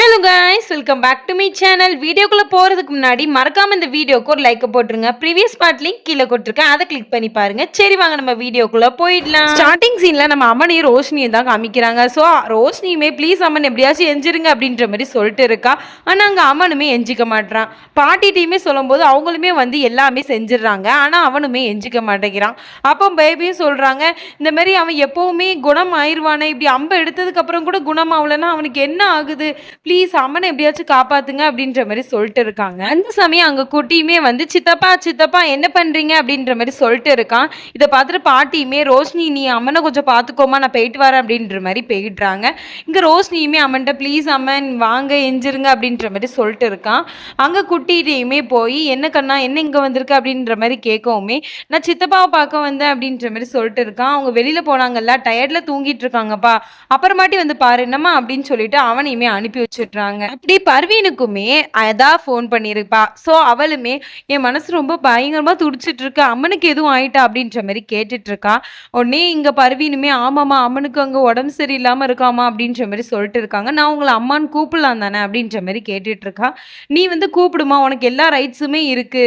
Hello guys. Welcome back to me channel வீடியோக்குள்ளே போகிறதுக்கு முன்னாடி மறக்காமல் இந்த வீடியோக்கு ஒரு லைக் போட்டுருங்க. ப்ரீவியஸ் பார்ட் லிங்க் கீழே கொடுத்துருக்கேன். அதை கிளிக் பண்ணி பாருங்க. சரி வாங்க நம்ம வீடியோக்குள்ளே போயிடலாம். ஸ்டார்டிங் சீனில் நம்ம அம்மனையும் ரோஷினியை தான் காமிக்கிறாங்க. ஸோ ரோஷினியுமே ப்ளீஸ் அம்மன் எப்படியாச்சும் எஞ்சிருங்க அப்படின்ற மாதிரி சொல்லிட்டு இருக்கா. ஆனால் அங்கே அம்மனுமே எஞ்சிக்க மாட்றான். பாட்டிகிட்டையுமே சொல்லும்போது அவங்களுமே வந்து எல்லாமே செஞ்சிடுறாங்க. ஆனால் அவனுமே எஞ்சிக்க மாட்டேங்கிறான். அப்போ பேபியும் சொல்கிறாங்க இந்த மாதிரி அவன் எப்போவுமே குணம் ஆயிடுவானே இப்படி அம்பை எடுத்ததுக்கப்புறம் கூட குணம் ஆகலைன்னா அவனுக்கு என்ன ஆகுது? ப்ளீஸ் அம்மனை எப்படியாச்சும் காப்பாத்துங்க அப்படின்ற மாதிரி சொல்லிட்டு இருக்காங்க. அந்த சமயம் அங்க குட்டியுமே வந்து சித்தப்பா சித்தப்பா என்ன பண்றீங்க? அப்படின்ற மாதிரி சொல்லிட்டு இருக்கான். இதை பார்த்துட்டு பாட்டியுமே ரோஷினி நீ அம்மனை கொஞ்சம் பார்த்துக்கோமா நான் போயிட்டு வரேன் அப்படின்ற மாதிரி போயிடுறாங்க. இங்க ரோஷினியுமே அம்மன்ட்ட ப்ளீஸ் அம்மன் வாங்க எஞ்சிருங்க அப்படின்ற மாதிரி சொல்லிட்டு இருக்கான். அங்க குட்டிகிட்டையுமே போய் என்ன கண்ணா என்ன இங்க வந்திருக்கு? அப்படின்ற மாதிரி கேட்கவுமே நான் சித்தப்பாவை பார்க்க வந்தேன் அப்படின்ற மாதிரி சொல்லிட்டு இருக்கான். அவங்க வெளியில போனாங்கல்ல டயர்ட்ல தூங்கிட்டு இருக்காங்கப்பா. அப்புறமாட்டி வந்து பாரு என்னம்மா? அப்படின்னு சொல்லிட்டு அவனையுமே அனுப்பி வச்சிடுறாங்க அப்படி பர்வீனுக்குமே அதான் ஃபோன் பண்ணியிருப்பா. ஸோ அவளுமே என் மனசு ரொம்ப பயங்கரமாக துடிச்சிட்டு இருக்கு அம்மனுக்கு எதுவும் ஆயிட்டா அப்படின்ற மாதிரி கேட்டுட்டு இருக்கா உடனே இங்கே பர்வீனுமே ஆமாம்மா அம்மனுக்கு அங்கே உடம்பு சரியில்லாமல் இருக்காமா அப்படின்ற மாதிரி சொல்லிட்டு இருக்காங்க. நான் உங்களை அம்மான்னு கூப்பிடலாம் தானே அப்படின்ற மாதிரி கேட்டுட்டு இருக்கா நீ வந்து கூப்பிடுமா உனக்கு எல்லா ரைட்ஸுமே இருக்கு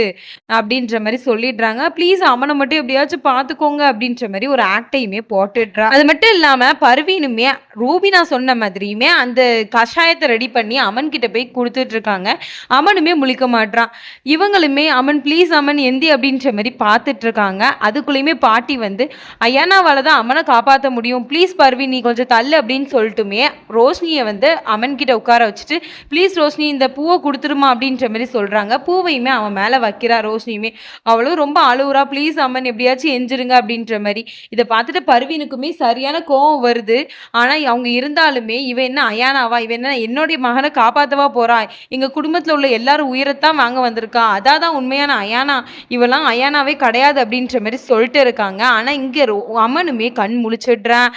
அப்படின்ற மாதிரி சொல்லிடுறாங்க. ப்ளீஸ் அம்மனை மட்டும் எப்படியாச்சும் பார்த்துக்கோங்க அப்படின்ற மாதிரி ஒரு ஆக்டையுமே போட்டுடுறா. அது மட்டும் இல்லாமல் பர்வீனுமே ரூபினா சொன்ன மாதிரியுமே அந்த கஷாயத்தை ரெடி ரெடி பண்ணி அமன் கிட்ட போய் கொடுத்துட்டு இருக்காங்க. அமனுமே முழிக்க மாட்றான் இவங்களுமே அமன் ப்ளீஸ் அமன் எந்தி? அப்படின்ற மாதிரி பார்த்துட்டு இருக்காங்க. அதுக்குள்ளேயுமே பாட்டி வந்து ஐயானாவால் தான் அமனை காப்பாற்ற முடியும். ப்ளீஸ் பர்வி நீ கொஞ்சம் தள்ளு அப்படின்னு சொல்லிட்டுமே ரோஷினியை வந்து அமன் கிட்ட உட்கார வச்சுட்டு ப்ளீஸ் ரோஷினி இந்த பூவை கொடுத்துருமா? அப்படின்ற மாதிரி சொல்கிறாங்க பூவையுமே அவன் மேலே வைக்கிறா ரோஷினியுமே. அவளும் ரொம்ப அழுவுறா ப்ளீஸ் அம்மன் எப்படியாச்சும் எஞ்சிருங்க அப்படின்ற மாதிரி. இதை பார்த்துட்டு பர்வீனுக்குமே சரியான கோவம் வருது. ஆனால் அவங்க இருந்தாலுமே இவன் என்ன அயானாவா இவன் என்ன தன்னுடைய மகனை காப்பாற்றவா போறா எங்க குடும்பத்துல உள்ள எல்லாரும் உயிரைத்தான் வாங்க வந்திருக்கா? அதான் உண்மையான அயானா. இவெல்லாம் அயானாவே கிடையாது அப்படின்ற மாதிரி சொல்லிட்டு இருக்காங்க. ஆனா இங்க ரோ- அம்மனுமே கண் முழிச்சிடுறான்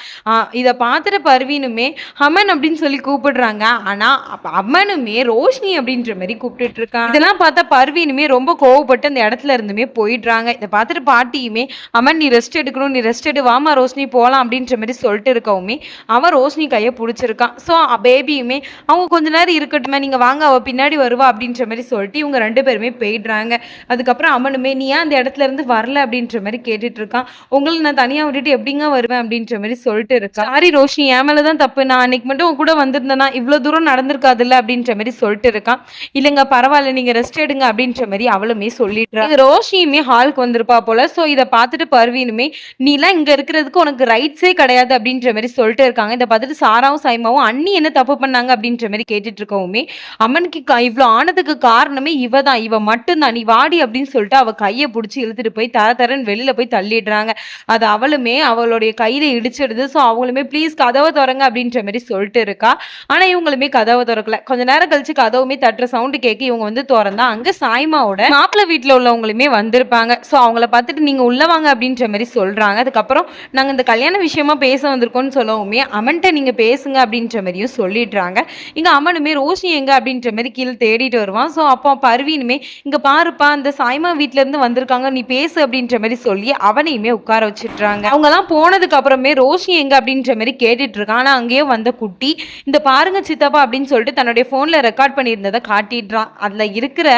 இதை பார்த்துட்டு பர்வீனுமே அமன் அப்படின்னு சொல்லி கூப்பிடுறாங்க. ஆனா அமனுமே அம்மனுமே ரோஷினி அப்படின்ற மாதிரி கூப்பிட்டுட்டு இருக்காங்க இதெல்லாம் பார்த்தா பர்வீனுமே ரொம்ப கோவப்பட்டு அந்த இடத்துல இருந்துமே போயிடுறாங்க. இதை பார்த்துட்டு பாட்டியுமே அம்மன் நீ ரெஸ்ட் எடுக்கணும் நீ ரெஸ்ட் எடு. வாமா ரோஷினி போகலாம் அப்படின்ற மாதிரி சொல்லிட்டு இருக்கவுமே அவன் ரோஷினி கையை பிடிச்சிருக்கான். ஸோ பேபியுமே அவங்க கொஞ்ச நேரம் இருக்கட்டுமே நீங்கள் வாங்க அவள் பின்னாடி வருவா அப்படின்ற மாதிரி சொல்லிட்டு இவங்க ரெண்டு பேருமே போயிடுறாங்க. அதுக்கப்புறம் அம்மனுமே நீ ஏன் அந்த இடத்துல இருந்து வரல? அப்படின்ற மாதிரி கேட்டுட்டு இருக்கான். உங்களை நான் தனியாக விட்டுட்டு எப்படிங்க வருவேன்? அப்படின்ற மாதிரி சொல்லிட்டு இருக்கா சாரி ரோஷினி என் மேலே தான் தப்பு. நான் அன்னைக்கு மட்டும் உங்க கூட வந்திருந்தேன்னா இவ்வளோ தூரம் நடந்திருக்காதுல்ல? அப்படின்ற மாதிரி சொல்லிட்டு இருக்கான். இல்லைங்க பரவாயில்ல. நீங்கள் ரெஸ்ட் எடுங்க. அப்படின்ற மாதிரி அவளுமே சொல்லிடுறா. ரோஷியுமே ஹாலுக்கு வந்திருப்பா போல. ஸோ இதை பார்த்துட்டு பர்வீனுமே நீலாம் இங்கே இருக்கிறதுக்கு உனக்கு ரைட்ஸே கிடையாது. அப்படின்ற மாதிரி சொல்லிட்டு இருக்காங்க. இதை பார்த்துட்டு சாராவும் சைமாவும் அண்ணி என்ன தப்பு பண்ணாங்க? அப்படின்ற மாதிரி கேட்டுட்டு இருக்கவுமே அம்மனுக்கு இவ்வளோ ஆனதுக்கு காரணமே இவ தான் இவ மட்டும்தான். நீ வாடி அப்படின்னு சொல்லிட்டு அவ கையை பிடிச்சி இழுத்துட்டு போய் தர தரன்னு வெளியில போய் தள்ளிடுறாங்க. அது அவளுமே அவளுடைய கையில இடிச்சிடுது. ஸோ அவங்களுமே ப்ளீஸ் கதவை திறங்க அப்படின்ற மாதிரி சொல்லிட்டு இருக்கா. ஆனா இவங்களுமே கதவை திறக்கல. கொஞ்ச நேரம் கழிச்சு கதவுமே தட்டுற சவுண்டு கேட்க இவங்க வந்து திறந்தா அங்க சாய்மாவோட மாப்பிள்ளை வீட்டில் உள்ளவங்களுமே வந்திருப்பாங்க. ஸோ அவங்கள பார்த்துட்டு நீங்க உள்ள வாங்க அப்படின்ற மாதிரி சொல்றாங்க. அதுக்கப்புறம் நாங்க இந்த கல்யாண விஷயமா பேச வந்திருக்கோம்னு சொல்லவுமே அமன்கிட்ட நீங்க பேசுங்க அப்படின்ற மாதிரியும் சொல்லிடுறாங்க. இங்கே அம்மனுமே ரோஷினி எங்க அப்படின்ற மாதிரி கீழே தேடிட்டு வருவான். ஸோ அப்போ பர்வீனுமே இங்கே பாருப்பா அந்த சாய்மா வீட்டிலேருந்து இருந்து வந்திருக்காங்க நீ பேசு அப்படின்ற மாதிரி சொல்லி அவனையுமே உட்கார வச்சிடுறாங்க. அவங்கலாம் போனதுக்கு அப்புறமே ரோஷினி எங்க அப்படின்ற மாதிரி கேட்டுட்டு இருக்கான். ஆனால் அங்கேயே வந்த குட்டி இந்த பாருங்க சித்தப்பா அப்படின்னு சொல்லிட்டு தன்னுடைய ஃபோனில் ரெக்கார்ட் பண்ணியிருந்ததை காட்டிடுறான். அதில் இருக்கிற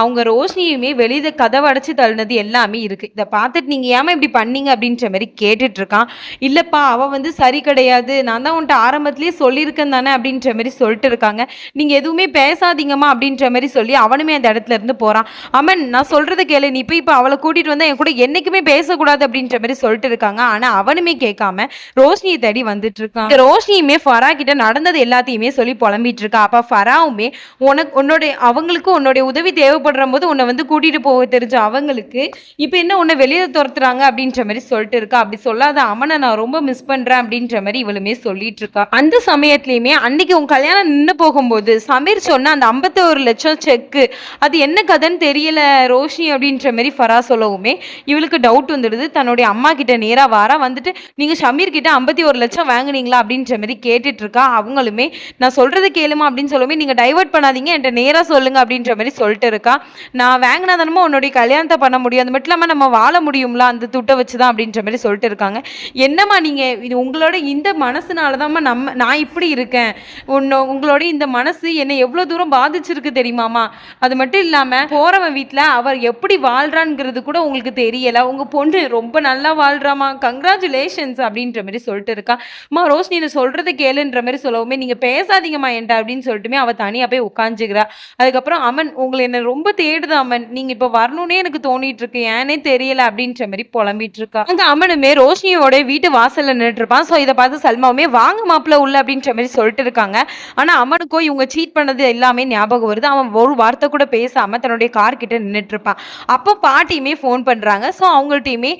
அவங்க ரோஷினியுமே வெளியில் கதவை அடைச்சி தள்ளினது எல்லாமே இருக்குது இதை பார்த்துட்டு நீங்கள் ஏமா இப்படி பண்ணீங்க அப்படின்ற மாதிரி கேட்டுட்டு இருக்கான். இல்லைப்பா அவ வந்து சரி கிடையாது. நான் தான் உன்ட்ட ஆரம்பத்துலேயே சொல்லியிருக்கேன் தானே அப்படின்ற மாதிரி சொல்லிட்டு இருக்காங்க நீங்கள் எதுவுமே பேசாதீங்கம்மா அப்படின்ற மாதிரி சொல்லி அவனுமே அந்த இடத்துல இருந்து போகிறான் அமன் நான் சொல்கிறத கேளு. நீ போய் இப்போ அவளை கூட்டிட்டு வந்தால் என் கூட என்றைக்குமே பேசக்கூடாது அப்படின்ற மாதிரி சொல்லிட்டு இருக்காங்க. ஆனா அவனுமே கேட்காம ரோஷினியை தேடி வந்துட்டு இருக்கான். ரோஷினியுமே ஃபரா கிட்ட நடந்தது எல்லாத்தையுமே சொல்லி புலம்பிட்டு இருக்கா. அப்ப ஃபராவுமே உனக்கு உன்னுடைய அவங்களுக்கு உன்னுடைய உதவி தேவைப்படுற போது உன்னை வந்து கூட்டிட்டு போக தெரிஞ்ச அவங்களுக்கு இப்போ என்ன உன்னை வெளியே துரத்துறாங்க அப்படின்ற மாதிரி சொல்லிட்டு இருக்கா. அப்படி சொல்லாத அவனை நான் ரொம்ப மிஸ் பண்றேன் அப்படின்ற மாதிரி இவளுமே சொல்லிட்டு இருக்கா. அந்த சமயத்துலயுமே அன்னைக்கு உன் கல்யாணம் நின்று போகும்போது சமீர் சொன்ன அந்த 51 லட்சம் செக்கு அது என்ன கதைன்னு தெரியல ரோஷினி அப்படின்ற மாதிரி ஃபரா சொல்லவுமே இவளுக்கு டவுட் வந்துடுது. தன்னுடைய அம்மா கிட்ட நேராக வாரா வந்துட்டு நீங்கள் ஷமீர் கிட்ட ஐம்பத்தி ஒரு லட்சம் வாங்குனீங்களா? அப்படின்ற மாதிரி கேட்டுட்டு இருக்கா. அவங்களுமே நான் சொல்றது கேளுமா? அப்படின்னு சொல்லவுமே நீங்கள் டைவர்ட் பண்ணாதீங்க. என்கிட்ட நேராக சொல்லுங்க. அப்படின்ற மாதிரி சொல்லிட்டு இருக்கா. நான் வாங்கினா தானமா உன்னுடைய கல்யாணத்தை பண்ண முடியும். அது மட்டும் இல்லாமல் நம்ம வாழ முடியும்ல அந்த துட்டை வச்சு தான் அப்படின்ற மாதிரி சொல்லிட்டு இருக்காங்க. என்னம்மா நீங்கள் இது உங்களோட இந்த மனசுனால நம்ம நான் இப்படி இருக்கேன். உன்னை உங்களோட இந்த மனசு என்னை எவ்வளோ தூரம் பாதிச்சிருக்கு தெரியுமாமா? அது மட்டும் இல்லாமல் போகிறவன் வீட்டில் அவர் எப்படி வாழ்கிறான்ங்கிறது கூட உங்களுக்கு தெரியலை. உங்கள் பொண்ணு ரொம்ப நல்லா வாழ்கிறாமா கங்க்ராச்சுலேஷன்ஸ் அப்படின்ற மாதிரி சொல்லிட்டு இருக்கா. அம்மா ரோஷினி நீ சொல்கிறத கேளுன்ற மாதிரி சொல்லவுமே நீங்கள் பேசாதீங்கம்மா என்ட்டா அப்படின்னு சொல்லிட்டுமே அவள் தனியாக போய் உட்காந்துக்கிறா அதுக்கப்புறம் அமன் உங்களை என்ன ரொம்ப தேடுது அமன். நீங்கள் இப்போ வரணும்னே எனக்கு தோணிட்டு இருக்கு. ஏனே தெரியல அப்படின்ற மாதிரி புலம்பிட்டு இருக்கா. அங்கே அமனுமே ரோஷினியோட வீட்டு வாசலில் நின்றுட்டு இருப்பான். ஸோ இதை பார்த்து சல்மாவுமே வாங்க மாப்பிள்ள உள்ள அப்படின்ற மாதிரி சொல்லிட்டு இருக்காங்க. ஆனால் ஆனா அவனுக்கோ இவங்க சீட் பண்ணது எல்லாமே ஞாபகம் வருது. அவன் ஒரு வார்த்தை கூட பேசாம தன்னுடைய கார் கிட்ட நின்றுட்டு இருப்பான். அப்போ பாட்டியுமே ஃபோன் பண்றாங்க. ஸோ அவங்கள்ட்டையுமே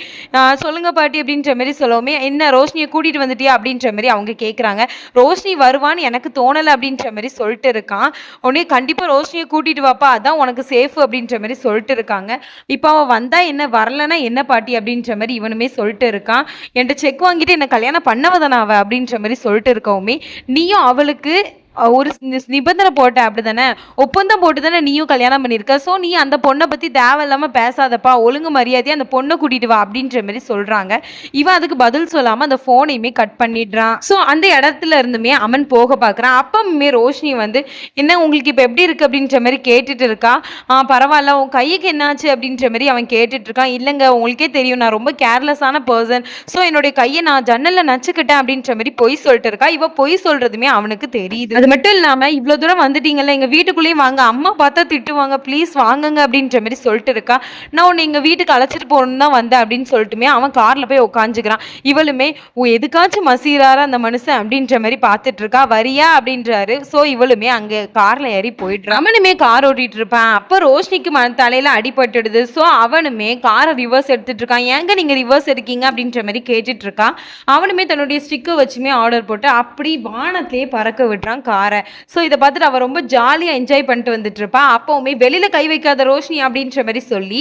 சொல்லுங்க பாட்டி அப்படின்ற மாதிரி சொல்லவுமே என்ன ரோஷினியை கூட்டிட்டு வந்துட்டியா? அப்படின்ற மாதிரி அவங்க கேட்குறாங்க ரோஷினி வருவான்னு எனக்கு தோணலை அப்படின்ற மாதிரி சொல்லிட்டு இருக்கான். உடனே கண்டிப்பாக ரோஷினியை கூட்டிட்டு வாப்பா அதான் உனக்கு சேஃப் அப்படின்ற மாதிரி சொல்லிட்டு இருக்காங்க. இப்போ அவன் வந்தால் என்ன வரலன்னா என்ன பாட்டி அப்படின்ற மாதிரி இவனுமே சொல்லிட்டு இருக்கான். என்கிட்ட செக் வாங்கிட்டு என்னை கல்யாணம் பண்ணவதானே அவ? அப்படின்ற மாதிரி சொல்லிட்டு இருக்கவுமே நீயும் அவளுக்கு ஒரு நிபந்தனை போட்ட அப்படிதானே ஒப்பந்தம் போட்டு தானே நீயும் கல்யாணம் பண்ணியிருக்க ஸோ நீ அந்த பொண்ணை பற்றி தேவையில்லாமல் பேசாதப்பா. ஒழுங்கு மரியாதையா அந்த பொண்ணை கூட்டிட்டு வா அப்படின்ற மாதிரி சொல்கிறாங்க இவன் அதுக்கு பதில் சொல்லாமல் அந்த ஃபோனையுமே கட் பண்ணிடுறான். ஸோ அந்த இடத்துல இருந்துமே அமன் போக பார்க்குறான். அப்பவுமே ரோஷினி வந்து என்ன உங்களுக்கு இப்போ எப்படி இருக்குது அப்படின்ற மாதிரி கேட்டுட்டு இருக்கா? பரவாயில்ல. உன் கைக்கு என்னாச்சு அப்படின்ற மாதிரி அவன் கேட்டுட்டு இருக்கான். இல்லைங்க உங்களுக்கே தெரியும். நான் ரொம்ப கேர்லெஸ்ஸான பர்சன் ஸோ என்னுடைய கையை நான் ஜன்னலில் நச்சுக்கிட்டேன் அப்படின்ற மாதிரி பொய் சொல்லிட்டு இருக்கா? இவ பொய் சொல்கிறதுமே அவனுக்கு தெரியுது. அது மட்டும் இல்லாமல் இவ்வளோ தூரம் வந்துட்டீங்கல்ல எங்கள் வீட்டுக்குள்ளேயும் வாங்க. அம்மா பார்த்தா திட்டுவாங்க ப்ளீஸ் வாங்குங்க அப்படின்ற மாதிரி சொல்லிட்டு இருக்கா. நான் உன்னை எங்கள் வீட்டுக்கு அழைச்சிட்டு போகணுன்னு தான் வந்தேன் அப்படின்னு சொல்லிட்டுமே அவன் காரில் போய் உட்காந்துக்கிறான் இவளுமே ஓ எதுக்காச்சும் மசீராரா அந்த மனுஷன்? அப்படின்ற மாதிரி பார்த்துட்டு இருக்கா. வரியா? அப்படின்றாரு. ஸோ இவளுமே அங்கே காரில் ஏறி போயிடுறான் அவனுமே கார் ஓட்டிட்டு இருப்பான். அப்போ ரோஷினிக்கு ம தலையில் அடிபட்டுடுது. ஸோ அவனுமே காரை ரிவர்ஸ் எடுத்துட்டு இருக்கான். ஏங்க நீங்கள் ரிவர்ஸ் எடுக்கீங்க? அப்படின்ற மாதிரி கேட்டுட்டு இருக்கான் அவனுமே தன்னுடைய ஸ்டிக்கை வச்சுமே ஆர்டர் போட்டு அப்படி வானத்தையே பறக்க விடுறான். காரை. ஸோ இதை பார்த்துட்டு அவள் ரொம்ப ஜாலியா என்ஜாய் பண்ணிட்டு வந்துட்டு இருப்பா. அப்பவுமே வெளியில கை வைக்காத ரோஷினி அப்படின்ற மாதிரி சொல்லி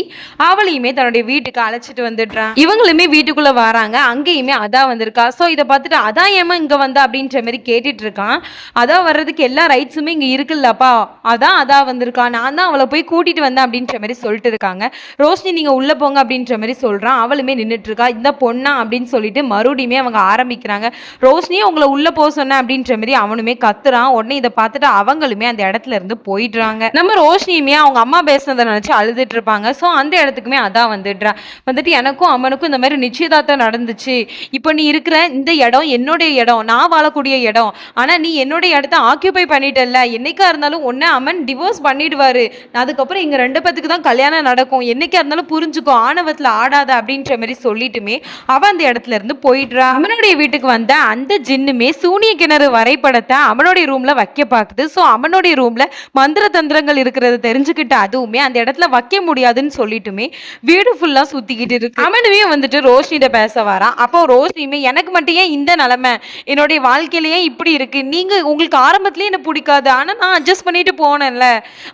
அவளையுமே தன்னுடைய வீட்டுக்கு அழைச்சிட்டு வந்துடுறான் இவங்களுமே வீட்டுக்குள்ள வராங்க. அங்கேயுமே அதா வந்திருக்கா. ஸோ இதை பார்த்துட்டு அதான் ஏமா இங்க வந்தா அப்படின்ற மாதிரி கேட்டுட்டு இருக்கான் அதான் வர்றதுக்கு எல்லா ரைட்ஸுமே இங்க இருக்குல்லப்பா. அதான் அதா வந்திருக்கா. நான் தான் அவளை போய் கூட்டிட்டு வந்தேன் அப்படின்ற மாதிரி சொல்லிட்டு இருக்காங்க. ரோஷினி நீங்க உள்ள போங்க அப்படின்ற மாதிரி சொல்றான் அவளுமே நின்றுட்டு இருக்கா. இந்த பொண்ணா அப்படின்னு சொல்லிட்டு மறுபடியுமே அவங்க ஆரம்பிக்கிறாங்க. ரோஷினியும் உங்களை உள்ள போக சொன்னேன் அப்படின்ற மாதிரி அவனுமே கத்துறான் உடனே இதை பார்த்துட்டு அவங்களுமே அந்த இடத்துல இருந்து போயிடுறாங்க. நம்ம ரோஷினியுமே அவங்க அம்மா பேசுனதை நினைச்சு அழுதுட்டு இருப்பாங்க. ஸோ அந்த இடத்துக்குமே அதான் வந்துடுறா. வந்துட்டு எனக்கும் அம்மனுக்கும் இந்த மாதிரி நிச்சயதார்த்தம் நடந்துச்சு. இப்போ நீ இருக்கிற இந்த இடம் என்னுடைய இடம் நான் வாழக்கூடிய இடம். ஆனால் நீ என்னுடைய இடத்த ஆக்கியபை பண்ணிட்டல்ல. என்னைக்கா இருந்தாலும் ஒன்னே அம்மன் டிவோர்ஸ் பண்ணிடுவாரு. அதுக்கப்புறம் இங்க ரெண்டு பேத்துக்கு தான் கல்யாணம் நடக்கும். என்னைக்கா இருந்தாலும் புரிஞ்சுக்கோ ஆணவத்தில் ஆடாத அப்படின்ற மாதிரி சொல்லிட்டுமே அவன் அந்த இடத்துல இருந்து போயிடுறா. அம்மனுடைய வீட்டுக்கு வந்த அந்த ஜின்னுமே சூனிய கிணறு வரைபடத்தை அவனுடைய ரூம்ல வைக்க பார்க்குது. ஸோ அவனுடைய ரூம்ல மந்திர தந்திரங்கள் இருக்கிறத தெரிஞ்சுக்கிட்டு அதுவுமே அந்த இடத்துல வைக்க முடியாதுன்னு சொல்லிட்டுமே வீடு ஃபுல்லா சுத்திக்கிட்டு இருக்கு. அவனுமே வந்துட்டு ரோஷினிட்ட பேச வரான். அப்போ ரோஷினியுமே எனக்கு மட்டும் ஏன் இந்த நிலைமை? என்னுடைய வாழ்க்கையிலேயே இப்படி இருக்கு. நீங்க உங்களுக்கு ஆரம்பத்துலயே என்ன பிடிக்காது. ஆனா நான் அட்ஜஸ்ட் பண்ணிட்டு போனேன்ல.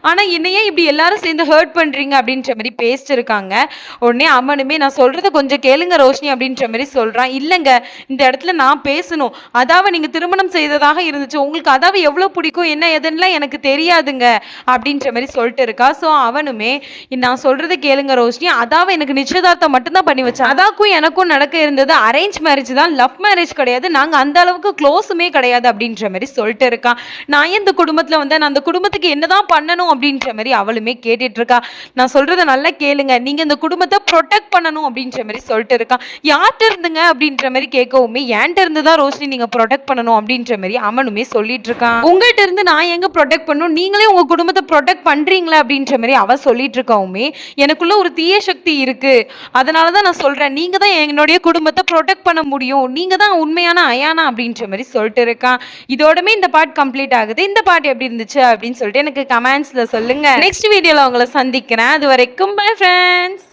ஆனா என்னையே இப்படி எல்லாரும் சேர்ந்து ஹர்ட் பண்றீங்க? அப்படின்ற மாதிரி பேசிட்டு இருக்காங்க உடனே அம்மனுமே நான் சொல்றத கொஞ்சம் கேளுங்க ரோஷினி அப்படின்ற மாதிரி சொல்றான். இல்லைங்க இந்த இடத்துல நான் பேசணும். அதாவது நீங்க திருமணம் செய்ததாக இருந்துச்சு. உங்களுக்கு அதாவை எவ்வளோ பிடிக்கும் என்ன எதுன்னுலாம் எனக்கு தெரியாதுங்க அப்படின்ற மாதிரி சொல்லிட்டு இருக்கா. ஸோ அவனுமே நான் சொல்கிறது கேளுங்க ரோஷினி. அதாவது எனக்கு நிச்சயதார்த்தம் மட்டும்தான் பண்ணி வச்சேன் அதாக்கும் எனக்கும் நடக்க இருந்தது அரேஞ்ச் மேரேஜ் தான். லவ் மேரேஜ் கிடையாது. நாங்கள் அந்த அளவுக்கு க்ளோஸுமே கிடையாது அப்படின்ற மாதிரி சொல்லிட்டு இருக்கான் நான் இந்த குடும்பத்தில் வந்தேன்? நான் அந்த குடும்பத்துக்கு என்னதான் பண்ணணும் அப்படின்ற மாதிரி அவளுமே கேட்டுட்டு இருக்கா. நான் சொல்றத நல்லா கேளுங்க. நீங்க இந்த குடும்பத்தை ப்ரொடெக்ட் பண்ணணும் அப்படின்ற மாதிரி சொல்லிட்டு இருக்கான் யார்கிட்ட இருந்துங்க அப்படின்ற மாதிரி கேட்கவுமே என்கிட்ட இருந்து தான் ரோஷினி நீங்க ப்ரொடெக்ட் பண்ணணும் அப்படின்ற மாதிரி அவனுமே சொல்லிட்டு இருக்கான் உங்கள்கிட்ட இருந்து நான் எங்க ப்ரொடெக்ட் பண்ணணும்? நீங்களே உங்க குடும்பத்தை ப்ரொடெக்ட் பண்றீங்களா அப்படின்ற மாதிரி அவ சொல்லிட்டு இருக்கவுமே எனக்குள்ள ஒரு தீய சக்தி இருக்கு. அதனால தான் நான் சொல்றேன். நீங்க தான் என்னுடைய குடும்பத்தை ப்ரொடெக்ட் பண்ண முடியும். நீங்க தான் உண்மையான அயானா அப்படின்ற மாதிரி சொல்லிட்டு இருக்கான் இதோடமே இந்த பாட் கம்ப்ளீட் ஆகுது. இந்த பார்ட் எப்படி இருந்துச்சு அப்படின்னு சொல்லிட்டு எனக்கு கமெண்ட்ஸ்ல சொல்லுங்க. நெக்ஸ்ட் வீடியோல உங்களை சந்திக்கிறேன். அது வரைக்கும் பை ஃப்ரெண்ட்ஸ்